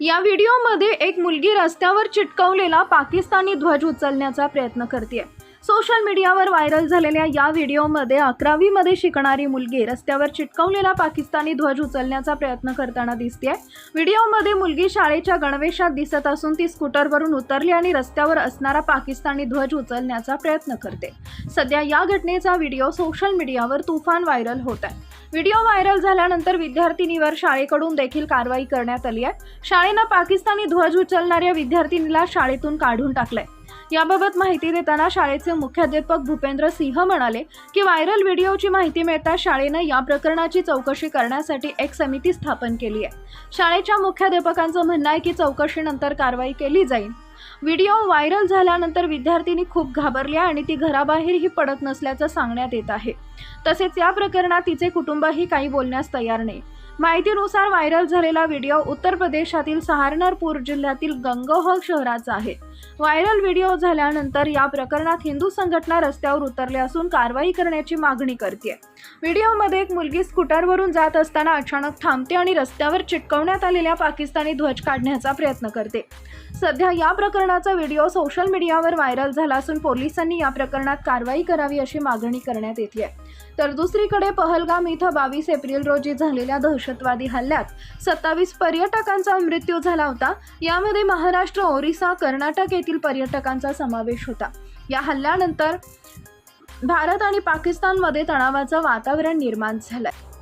या व्हिडिओमध्ये एक मुलगी रस्त्यावर चिटकवलेला पाकिस्तानी ध्वज उचलण्याचा प्रयत्न करते सोशल मीडियावर व्हायरल झालेल्या या व्हिडिओमध्ये अकरावीमध्ये शिकणारी मुलगी रस्त्यावर चिटकवलेला पाकिस्तानी ध्वज उचलण्याचा प्रयत्न करताना दिसते व्हिडिओमध्ये मुलगी शाळेच्या गणवेशात दिसत असून ती स्कूटरवरून उतरली आणि रस्त्यावर असणारा पाकिस्तानी ध्वज उचलण्याचा प्रयत्न करते. सध्या या घटनेचा व्हिडिओ सोशल मीडियावर तुफान व्हायरल होत आहे. व्हिडिओ व्हायरल झाल्यानंतर विद्यार्थिनीवर शाळेकडून देखील कारवाई करण्यात आली आहे. शाळेनं पाकिस्तानी ध्वज उचलणाऱ्या विद्यार्थिनीला शाळेतून काढून टाकलंय. याबाबत माहिती देताना शाळेचे मुख्याध्यापक भूपेंद्र सिंह म्हणाले की व्हायरल व्हिडिओची माहिती मिळताच शाळेनं या प्रकरणाची चौकशी करण्यासाठी एक समिती स्थापन केली आहे. शाळेच्या मुख्याध्यापकांचं म्हणणं आहे की चौकशीनंतर कारवाई केली जाईल. व्हिडिओ व्हायरल झाल्यानंतर विद्यार्थिनी खूप घाबरल्या आणि ती घराबाहेरही पडत नसल्याचं सांगण्यात येत आहे. तसेच या प्रकरणात तिचे कुटुंबही काही बोलण्यास तयार नाही. माहितीनुसार व्हायरल झालेला व्हिडिओ उत्तर प्रदेशातील सहारनरपूर जिल्ह्यातील गंगोह शहराचा आहे. व्हायरल व्हिडिओ झाल्यानंतर या प्रकरणात हिंदू संघटना रस्त्यावर उतरले असून कारवाई करण्याची मागणी करते व्हिडिओमध्ये एक मुलगी स्कूटरवरून जात असताना अचानक थांबते आणि रस्त्यावर चिटकवण्यात आलेल्या पाकिस्तानी ध्वज काढण्याचा प्रयत्न करते. सध्या या प्रकरणाचा व्हिडिओ सोशल मीडियावर व्हायरल झाला असून पोलिसांनी या प्रकरणात कारवाई करावी अशी मागणी करण्यात येते आहे. तर दुसरीकडे पहलगाम इथं बावीस एप्रिल रोजी झालेल्या दहशतवादी हल्ल्यात सत्तावीस पर्यटकांचा मृत्यू झाला होता. यामध्ये महाराष्ट्र ओरिसा कर्नाटक येथील पर्यटकांचा समावेश होता. या हल्ल्यानंतर भारत आणि पाकिस्तानमध्ये तणावाचं वातावरण निर्माण झालंय.